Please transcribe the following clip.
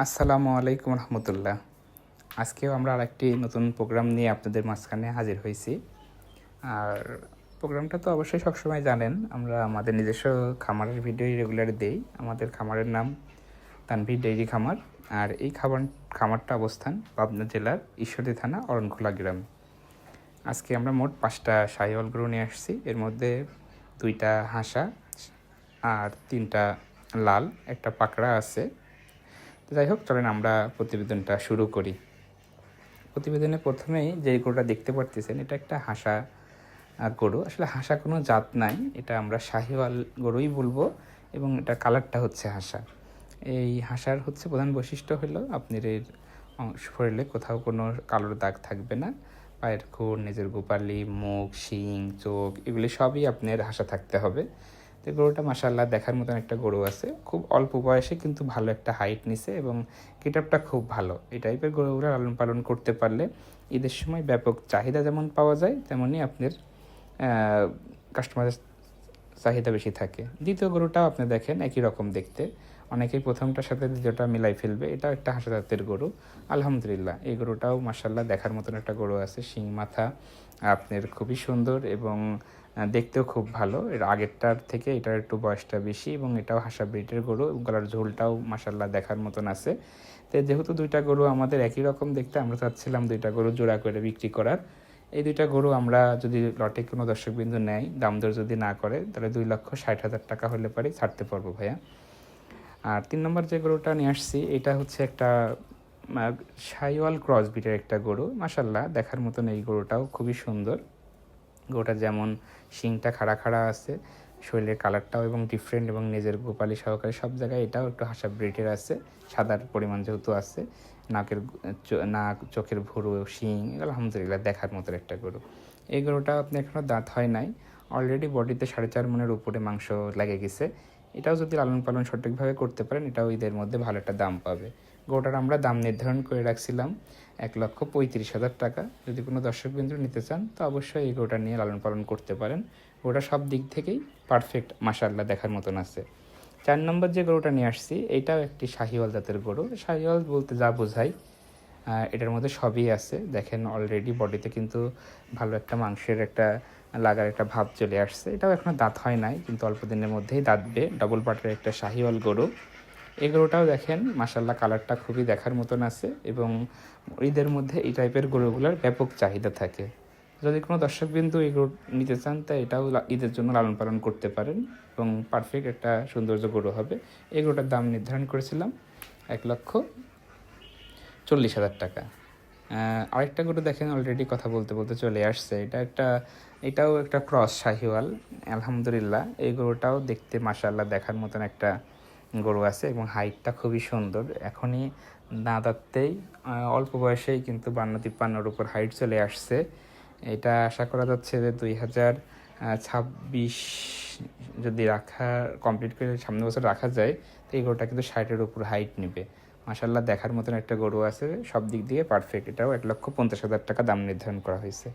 আসসালামু আলাইকুম রহমতুল্লাহ। আজকেও আমরা আরেকটি নতুন প্রোগ্রাম নিয়ে আপনাদের মাঝখানে হাজির হয়েছি। আর প্রোগ্রামটা তো অবশ্যই সবসময় জানেন, আমরা আমাদের নিজস্ব খামারের ভিডিও রেগুলার দেই। আমাদের খামারের নাম তানভীর ডেইরি খামার। আর এই খাবার, খামারটা অবস্থান পাবনা জেলার ঈশ্বরদী থানা, অরণখোলা গ্রামে। আজকে আমরা মোট পাঁচটা শাহিওয়াল গরু নিয়ে আসছি। এর মধ্যে দুইটা হাঁসা আর তিনটা লাল, একটা পাকড়া আছে। যাই হোক, চলেন আমরা প্রতিবেদনটা শুরু করি। প্রতিবেদনে প্রথমেই যে গরুটা দেখতে পারতেছেন, এটা একটা হাসা গরু। আসলে হাসা কোনো জাত নাই, এটা আমরা শাহিওয়াল গরুই বলব, এবং এটা কালারটা হচ্ছে হাসা। এই হাসার হচ্ছে প্রধান বৈশিষ্ট্য হলো, আপনার এর অংশ শরীরে কোথাও কোনো কালোর দাগ থাকবে না। পায়ের খুর, নিজের গোপালি, মুখ, শিং, চোখ, এগুলি সবই আপনার হাসা থাকতে হবে। তো গরুটা মাসাল্লাহ দেখার মতন একটা গরু আছে। খুব অল্প বয়সে কিন্তু ভালো একটা হাইট নিছে এবং গেটআপটা খুব ভালো। এই টাইপের গরুগুলো লালন পালন করতে পারলে ঈদের সময় ব্যাপক চাহিদা যেমন পাওয়া যায় তেমনই আপনার কাস্টমারের চাহিদা বেশি থাকে। দ্বিতীয় গরুটাও আপনি দেখেন একই রকম দেখতে। অনেকেই প্রথমটার সাথে দ্বিতীয়টা মিলাই ফেলবে। এটাও একটা হাসা জাতের গরু। আলহামদুলিল্লাহ, এই গরুটাও মাসাল্লাহ দেখার মতন একটা গরু আছে। শিং মাথা, আপনার খুবই সুন্দর এবং দেখতেও খুব ভালো। এর আগেরটার থেকে এটার একটু বয়সটা বেশি এবং এটাও হাসা ব্রিডের গরু গলার ঝোলটাও মাসাল্লাহ দেখার মতন আছে। তো যেহেতু দুইটা গরু আমাদের একই রকম দেখতে, আমরা চাচ্ছিলাম দুইটা গরু জোড়া করে বিক্রি করার। এই দুইটা গরু আমরা যদি লটে কোনো দর্শকবিন্দু নেয়, দাম দর যদি না করে, তাহলে দুই লক্ষ ষাট হাজার টাকা হলে পারে, ছাড়তে পারব ভাইয়া। আর তিন নম্বর যে গরুটা নিয়ে আসছি, এটা হচ্ছে একটা সাইওয়াল ক্রস বিটের একটা গরু। মাসাল্লাহ দেখার মতন এই গরুটাও খুবই সুন্দর। গরুটা যেমন শিংটা খাড়া খাড়া আছে, শরীরের কালারটাও এবং ডিফারেন্ট এবং নিজের গোপালি সহকারে সব জায়গায় এটাও একটু হাসা ব্রিটের আছে, সাদার পরিমাণ যেহেতু আছে, নাকের নাক, চোখের ভুরু, শিং, এগুলো আলহামদুলিল্লাহ দেখার মতো একটা গরু। এই গরুটা আপনি এখনও দাঁত হয় নাই অলরেডি বডিতে সাড়ে চার মনের উপরে মাংস লেগে গেছে, এটাও যদি লালন পালন সঠিকভাবে করতে পারেন, এটাও ঈদের মধ্যে ভালো একটা দাম পাবে। গরুটার আমরা দাম নির্ধারণ করে রাখছিলাম এক লক্ষ পঁয়ত্রিশ হাজার টাকা। যদি কোনো দর্শক দর্শকবিন্দু নিতে চান, তো অবশ্যই এই গরুটা নিয়ে লালন পালন করতে পারেন। গরুটা সব দিক থেকেই পারফেক্ট মাসাল্লাহ দেখার মতন আছে। চার নম্বর যে গরুটা নিয়ে আসছি, এটাও একটি শাহিওয়াল জাতের গরু। শাহিওয়াল বলতে যা বোঝাই এটার মধ্যে সবই আছে। দেখেন অলরেডি বডিতে কিন্তু ভালো একটা মাংসের একটা লাগার একটা ভাব চলে আসছে। এটাও এখনও দাঁত হয় নাই, কিন্তু অল্প দিনের মধ্যেই দাঁতবে ডবল পাটের একটা শাহিওয়াল গরু। এই গরুটাও দেখেন মাসাল্লাহ কালারটা খুবই দেখার মতন আছে এবং ঈদের মধ্যে এই টাইপের গরুগুলোর ব্যাপক চাহিদা থাকে। যদি কোনো দর্শকবিন্দু এই গরু নিতে চান, তা এটাও ঈদের জন্য লালন পালন করতে পারেন এবং পারফেক্ট একটা সৌন্দর্য গরু হবে। এই গরুটার দাম নির্ধারণ করেছিলাম এক লক্ষ চল্লিশ হাজার টাকা। আরেকটা গরু দেখেন অলরেডি কথা বলতে বলতে চলে আসছে। এটা একটা, এটাও একটা ক্রস শাহিওয়াল, আলহামদুলিল্লাহ। এই গরুটাও দেখতে মাসাল্লাহ দেখার মতন একটা গরু আছে এবং হাইটটা খুবই সুন্দর। এখনই দাঁতাতেই অল্প বয়সেই কিন্তু বান্ন তিপ্পান্নর উপর হাইট চলে আসছে। এটা আশা করা যাচ্ছে যে দুই হাজার ছাব্বিশ যদি রাখা কমপ্লিট করে সামনে বছর রাখা যায়, তো এই গরুটা কিন্তু ষাটের উপর হাইট নেবে। মাসাল্লাহ দেখার মতন একটা গরু আছে, সব দিক দিয়ে পারফেক্ট এটাও এক লক্ষ পঞ্চাশ হাজার টাকা দাম নির্ধারণ করা হয়েছে।